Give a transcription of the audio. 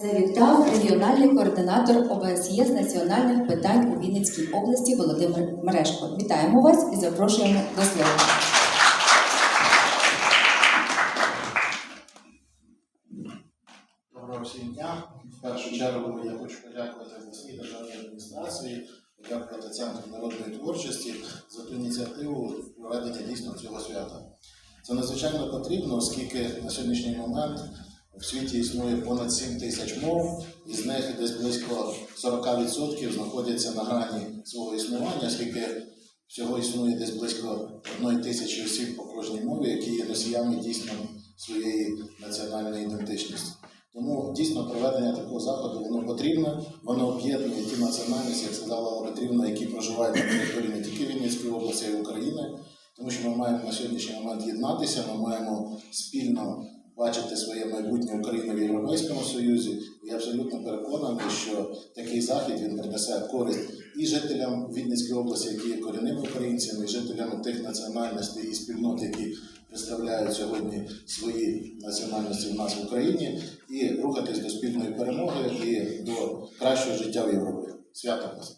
Завітав регіональний координатор ОБСЄ з національних питань у Вінницькій області Володимир Мерешко. Вітаємо вас і запрошуємо до слова. Доброго всім дня. В першу чергу я хочу подякувати обласній державній адміністрації, подякувати Центру народної творчості за ту ініціативу проведення дійсно цього свята. Це надзвичайно потрібно, оскільки на сьогоднішній момент в світі існує понад 7 тисяч мов, із них десь близько 40% знаходяться на грані свого існування, оскільки всього існує десь близько одної тисячі осіб по кожній мові, які є носіями дійсно своєї національної ідентичності. Тому дійсно проведення такого заходу воно потрібне, воно об'єднує ті національності, як сказала Петрівна, які проживають на території не тільки Вінницької області, а й України. Тому що ми маємо на сьогоднішній момент єднатися, ми маємо спільно бачити своє майбутнє України в Європейському Союзі. І я абсолютно переконаний, що такий захід він принесе користь і жителям Вінницької області, які є корінними українцями, і жителям тих національностей і спільнот, які представляють сьогодні свої національності в нас в Україні, і рухатись до спільної перемоги і до кращого життя в Європі. Свято вас!